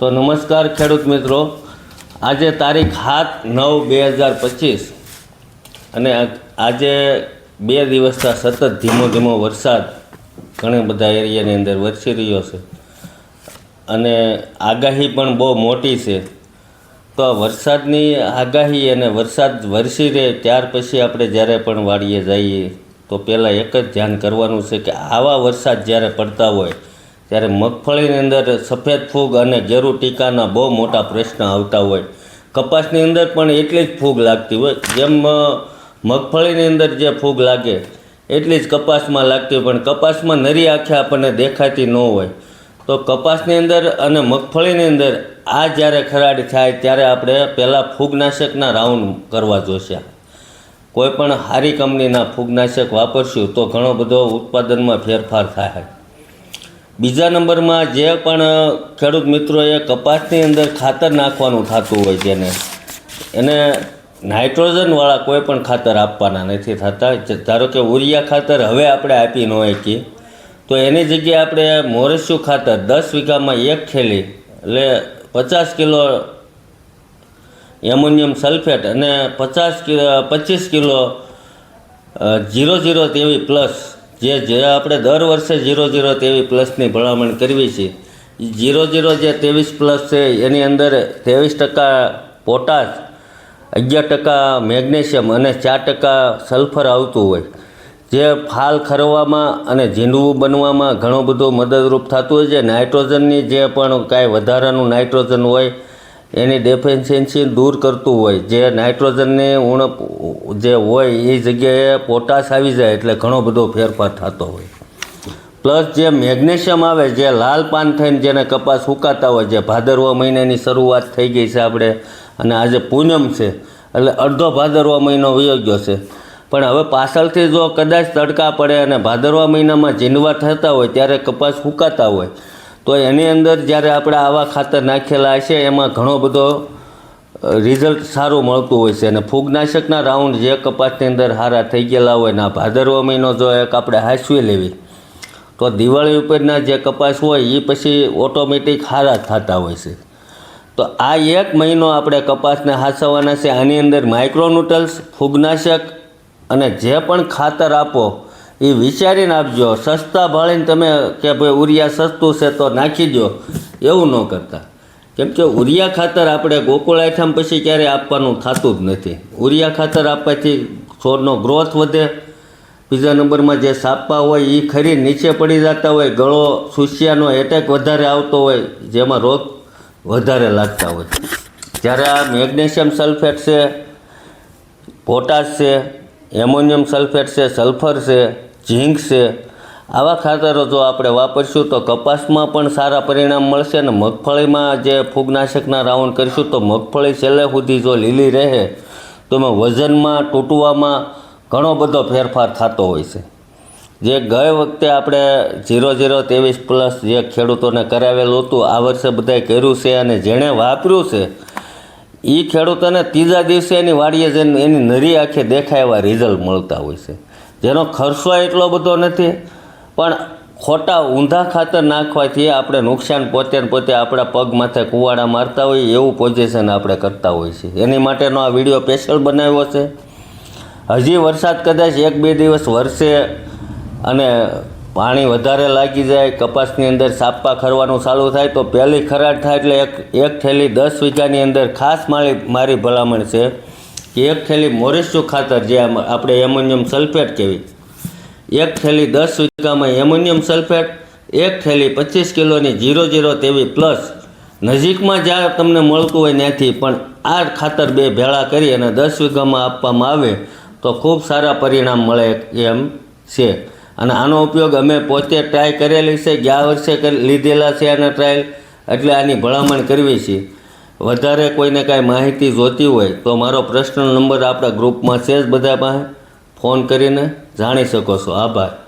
તો નમસ્કાર ખેડૂત મિત્રો. આજે તારીખ સાત નવ બે હજાર પચીસ અને આજે બે દિવસના સતત ધીમો ધીમો વરસાદ ઘણા બધા એરિયાની અંદર વરસી રહ્યો છે. અને આગાહી પણ બહુ મોટી છે. તો આ વરસાદની આગાહી અને વરસાદ વરસી રહે ત્યાર પછી આપણે જ્યારે પણ વાડીએ જઈએ તો પહેલાં એક જ ધ્યાન કરવાનું છે કે આવા વરસાદ જ્યારે પડતા હોય ત્યારે મગફળીની અંદર સફેદ ફૂગ અને ગેરુ ટીકાના બહુ મોટા પ્રશ્ન આવતા હોય. કપાસની અંદર પણ એટલી જ ફૂગ લાગતી હોય, જેમ મગફળીની અંદર જે ફૂગ લાગે, એટલી જ કપાસમાં લાગતી હોય, પણ કપાસમાં નરી આંખે આપણને દેખાતી ન હોય. તો કપાસની અંદર અને મગફળીની અંદર આ જ્યારે ખરાડ થાય, ત્યારે આપણે પહેલાં ફૂગનાશકના રાઉન્ડ કરવા જોશે. કોઈ પણ સારી કંપનીના ફૂગનાશક વાપરશું, તો ઘણો બધો ઉત્પાદનમાં ફેરફાર થાય. બીજા નંબરમાં જે પણ ખેડૂત મિત્રોએ કપાસની અંદર ખાતર નાખવાનું થતું હોય જેને એને નાઇટ્રોજનવાળા કોઈ પણ ખાતર આપવાના નથી થતા. ધારો કે ઉરિયા ખાતર હવે આપણે આપી ન શકીએ, તો એની જગ્યાએ આપણે મોરેસ્યુ ખાતર દસ વીઘામાં એક થેલી એટલે પચાસ કિલો એમોનિયમ સલ્ફેટ અને પચાસ કિલો, પચીસ કિલો જીરો જીરો તેવી પ્લસ જે જે આપણે દર વર્ષે ઝીરો ઝીરો તેવી પ્લસની ભલામણ કરવી છે ઝીરો જીરો જે ત્રેવીસ પ્લસ છે, એની અંદર ત્રેવીસ ટકા પોટાશ, અગિયાર ટકા મેગ્નેશિયમ અને ચાર ટકા સલ્ફર આવતું હોય. જે ફાલ ખરવામાં અને ઝીંડવું બનવામાં ઘણું બધું મદદરૂપ થતું હોય છે. નાઇટ્રોજનની જે પણ કાંઈ વધારાનું નાઇટ્રોજન હોય એની ડેફિશિયન્સી દૂર કરતું હોય. જે નાઇટ્રોજનની ઉણપ, જે હોય એ જગ્યાએ પોટાશ આવી જાય એટલે ઘણો બધો ફેરફાર થતો હોય. પ્લસ જે મેગ્નેશિયમ આવે, જે લાલ પાન થઈને જેને કપાસ સુકાતા હોય, જે ભાદરવા મહિનાની શરૂઆત થઈ ગઈ છે આપણે, અને આજે પૂનમ છે, એટલે અડધો ભાદરવા મહિનો વયો ગયો છે. પણ હવે પાછળથી જો કદાચ તડકા પડે અને ભાદરવા મહિનામાં જીંડવા થતા હોય, ત્યારે કપાસ સુકાતા હોય તો એની અંદર જ્યારે આપણે આવા ખાતર નાખેલા હશે, એમાં ઘણો બધો રિઝલ્ટ સારું મળતું હોય છે. અને ફૂગનાશકના રાઉન્ડ જે કપાસની અંદર હારા થઈ ગયેલા હોય ને ભાદરવા મહિનો જો એક આપણે હાંસવી લેવી, તો દિવાળી ઉપરના જે કપાસ હોય એ પછી ઓટોમેટિક હારા થતા હોય છે. તો આ એક મહિનો આપણે કપાસને હાંસવાના છે. આની અંદર માઇક્રોન્યુટલ્સ ફૂગનાશક અને જે પણ ખાતર આપો એ વિચારીને આપજો, સસ્તા ભાળીને તમે કે ભાઈ ઉરિયા સસ્તું છે તો નાખી દો એવું ન કરતા. કેમ કે ઉરિયા ખાતર આપણે ગોકુળ આઠમ પછી ક્યારેય આપવાનું થતું જ નથી. ઉરિયા ખાતર આપવાથી છોડનો ગ્રોથ વધે. બીજા નંબરમાં જે સાપા હોય એ ખરી નીચે પડી જતા હોય, ગળો સુસિયાનો એટેક વધારે આવતો હોય, જેમાં રોગ વધારે લાગતા હોય. જ્યારે આ મેગ્નેશિયમ સલ્ફેટ છે, પોટાશ છે, એમોનિયમ સલ્ફેટ છે, સલ્ફર છે ઝીંક છે. આવા ખાતરો જો આપણે વાપરશું તો કપાસમાં પણ સારા પરિણામ મળશે અને મગફળીમાં જે ફૂગનાશકના રાઉન્ડ કરીશું તો મગફળી છેલ્લે સુધી જો લીલી રહે, તો એમાં વજનમાં, તૂટવામાં ઘણો બધો ફેરફાર થતો હોય છે. જે ગઈ વખતે આપણે ઝીરો ઝીરો ત્રેવીસ પ્લસ જે ખેડૂતોને કરાવેલું હતું, આ વર્ષે બધાએ કર્યું છે અને જેણે વાપર્યું છે એ ખેડૂતોને ત્રીજા દિવસે એની વાડીએ જઈને એની નરી આંખે દેખાય એવા રિઝલ્ટ મળતા હોય છે. જેનો ખર્ચો એટલો બધો નથી, પણ ખોટા ઊંધા ખાતર નાખવાથી આપણે નુકસાન પોતે પોતે આપણા પગ માથે કુવાડા મારતા હોઈએ એવું પોઝિશન આપણે કરતા હોઈએ છીએ એની માટેનો આ વીડિયો સ્પેશિયલ બનાવ્યો છે. હજી વરસાદ કદાચ એક બે દિવસ વરસે અને પાણી વધારે લાગી જાય, કપાસની અંદર સાપા ખરવાનું ચાલુ થાય, તો પહેલી ખરાટ થાય એટલે એક એક થેલી દસ વીઘાની અંદર ખાસ મારી મારી ભલામણ છે. એક થેલી મોરેસ્યુ ખાતર જે આપણે એમોનિયમ સલ્ફેટ કહેવી. એક થેલી દસ વીઘામાં એમોનિયમ સલ્ફેટ, એક થેલી પચીસ કિલોની જીરો જીરો તેવી પ્લસ. નજીકમાં જ્યાં તમને મળતું હોય ત્યાંથી, પણ આ ખાતર બે ભેળા કરી અને દસ વીઘામાં આપવામાં આવે, તો ખૂબ સારા પરિણામ મળે એમ છે. અને આનો ઉપયોગ અમે પોતે ટ્રાય કરેલી છે, ગયા વર્ષે લીધેલા છે આના ટ્રાયલ એટલે આની ભલામણ કરવી છે. વધારે કોઈને કાંઈ માહિતી જોતી હોય તો મારો પ્રશ્ન નંબર આપણા ગ્રુપમાં છે જ બધા પાસે. ફોન કરીને જાણી શકો છો. આભાર.